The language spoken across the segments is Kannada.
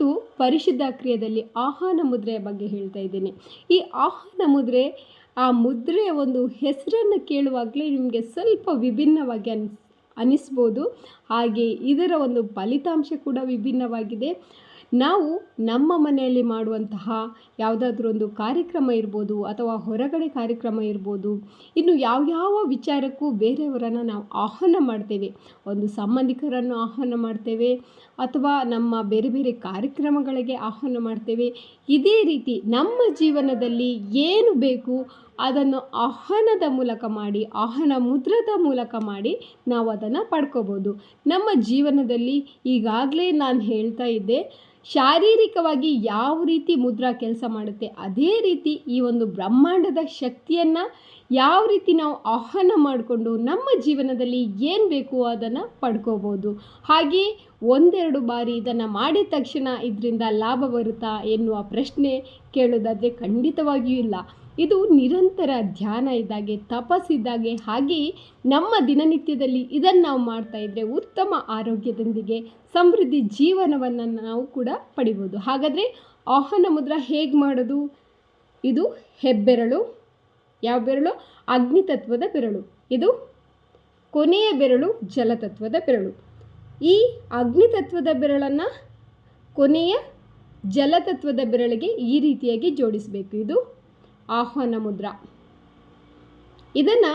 ಇವತ್ತು ಪರಿಶುದ್ಧ ಕ್ರಿಯೆಯಲ್ಲಿ ಆಹ್ವಾನ ಮುದ್ರೆಯ ಬಗ್ಗೆ ಹೇಳ್ತಾ ಇದ್ದೇನೆ. ಈ ಆಹ್ವಾನ ಮುದ್ರೆ, ಆ ಮುದ್ರೆಯ ಒಂದು ಹೆಸರನ್ನು ಕೇಳುವಾಗಲೇ ನಿಮಗೆ ಸ್ವಲ್ಪ ವಿಭಿನ್ನವಾಗಿ ಅನಿಸ್, ಅನಿಸ್ಬೋದು. ಹಾಗೆ ಇದರ ಒಂದು ಫಲಿತಾಂಶ ಕೂಡ ವಿಭಿನ್ನವಾಗಿದೆ. ನಾವು ನಮ್ಮ ಮನೆಯಲ್ಲಿ ಮಾಡುವಂತಹ ಯಾವುದಾದ್ರೂ ಒಂದು ಕಾರ್ಯಕ್ರಮ ಇರ್ಬೋದು ಅಥವಾ ಹೊರಗಡೆ ಕಾರ್ಯಕ್ರಮ ಇರ್ಬೋದು, ಇನ್ನು ಯಾವ್ಯಾವ ವಿಚಾರಕ್ಕೂ ಬೇರೆಯವರನ್ನು ನಾವು ಆಹ್ವಾನ ಮಾಡ್ತೇವೆ. ಒಂದು ಸಂಬಂಧಿಕರನ್ನು ಆಹ್ವಾನ ಮಾಡ್ತೇವೆ ಅಥವಾ ನಮ್ಮ ಬೇರೆ ಬೇರೆ ಕಾರ್ಯಕ್ರಮಗಳಿಗೆ ಆಹ್ವಾನ ಮಾಡ್ತೇವೆ. ಇದೇ ರೀತಿ ನಮ್ಮ ಜೀವನದಲ್ಲಿ ಏನು ಬೇಕು ಅದನ್ನು ಆಹ್ವಾನದ ಮೂಲಕ ಮಾಡಿ, ಆಹ್ವಾನ ಮುದ್ರದ ಮೂಲಕ ಮಾಡಿ ನಾವು ಅದನ್ನು ಪಡ್ಕೋಬೋದು. ನಮ್ಮ ಜೀವನದಲ್ಲಿ ಈಗಾಗಲೇ ನಾನು ಹೇಳ್ತಾ ಇದ್ದೆ ಶಾರೀರಿಕವಾಗಿ ಯಾವ ರೀತಿ ಮುದ್ರಾ ಕೆಲಸ ಮಾಡುತ್ತೆ, ಅದೇ ರೀತಿ ಈ ಒಂದು ಬ್ರಹ್ಮಾಂಡದ ಶಕ್ತಿಯನ್ನು ಯಾವ ರೀತಿ ನಾವು ಆಹ್ವಾನ ಮಾಡಿಕೊಂಡು ನಮ್ಮ ಜೀವನದಲ್ಲಿ ಏನು ಬೇಕು ಅದನ್ನು ಪಡ್ಕೋಬೋದು. ಹಾಗೆ ಒಂದೆರಡು ಬಾರಿ ಇದನ್ನು ಮಾಡಿದ ತಕ್ಷಣ ಇದರಿಂದ ಲಾಭ ಬರುತ್ತಾ ಎನ್ನುವ ಪ್ರಶ್ನೆ ಕೇಳೋದಾದರೆ ಖಂಡಿತವಾಗಿಯೂ ಇಲ್ಲ. ಇದು ನಿರಂತರ ಧ್ಯಾನ ಇದ್ದಾಗೆ ತಪಸ್ಸಿದ್ದಾಗೆ ಹಾಗೆ ನಮ್ಮ ದಿನನಿತ್ಯದಲ್ಲಿ ಇದನ್ನು ನಾವು ಮಾಡ್ತಾ ಇದ್ದರೆ ಉತ್ತಮ ಆರೋಗ್ಯದೊಂದಿಗೆ ಸಮೃದ್ಧಿ ಜೀವನವನ್ನು ನಾವು ಕೂಡ ಪಡಿಬೋದು. ಹಾಗಾದರೆ ಆಹ್ವಾನ ಮುದ್ರ ಹೇಗೆ ಮಾಡೋದು? ಇದು ಹೆಬ್ಬೆರಳು. ಯಾವ ಬೆರಳು? ಅಗ್ನಿತತ್ವದ ಬೆರಳು. ಇದು ಕೊನೆಯ ಬೆರಳು ಜಲತತ್ವದ ಬೆರಳು. ಈ ಅಗ್ನಿತತ್ವದ ಬೆರಳನ್ನು ಕೊನೆಯ ಜಲತತ್ವದ ಬೆರಳಿಗೆ ಈ ರೀತಿಯಾಗಿ ಜೋಡಿಸಬೇಕು. ಇದು ಆಹ್ವಾನ ಮುದ್ರ. ಇದನ್ನು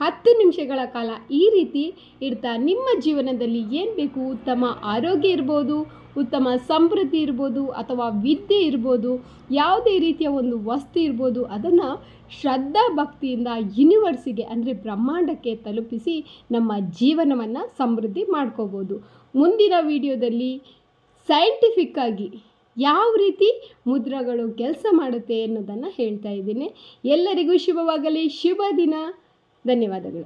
ಹತ್ತು ನಿಮಿಷಗಳ ಕಾಲ ಈ ರೀತಿ ಇಡ್ತಾ ನಿಮ್ಮ ಜೀವನದಲ್ಲಿ ಏನು ಬೇಕು? ಉತ್ತಮ ಆರೋಗ್ಯ ಇರ್ಬೋದು, ಉತ್ತಮ ಸಮೃದ್ಧಿ ಇರ್ಬೋದು, ಅಥವಾ ವಿದ್ಯೆ ಇರ್ಬೋದು, ಯಾವುದೇ ರೀತಿಯ ಒಂದು ವಸ್ತು ಇರ್ಬೋದು, ಅದನ್ನು ಶ್ರದ್ಧಾ ಭಕ್ತಿಯಿಂದ ಯೂನಿವರ್ಸಿಗೆ ಅಂದರೆ ಬ್ರಹ್ಮಾಂಡಕ್ಕೆ ತಲುಪಿಸಿ ನಮ್ಮ ಜೀವನವನ್ನು ಸಮೃದ್ಧಿ ಮಾಡ್ಕೋಬೋದು. ಮುಂದಿನ ವಿಡಿಯೋದಲ್ಲಿ ಸೈಂಟಿಫಿಕ್ಕಾಗಿ ಯಾವ ರೀತಿ ಮುದ್ರಗಳು ಕೆಲಸ ಮಾಡುತ್ತೆ ಅನ್ನೋದನ್ನು ಹೇಳ್ತಾ ಇದ್ದೀನಿ. ಎಲ್ಲರಿಗೂ ಶುಭವಾಗಲಿ ಶುಭ ದಿನ. ಧನ್ಯವಾದಗಳು.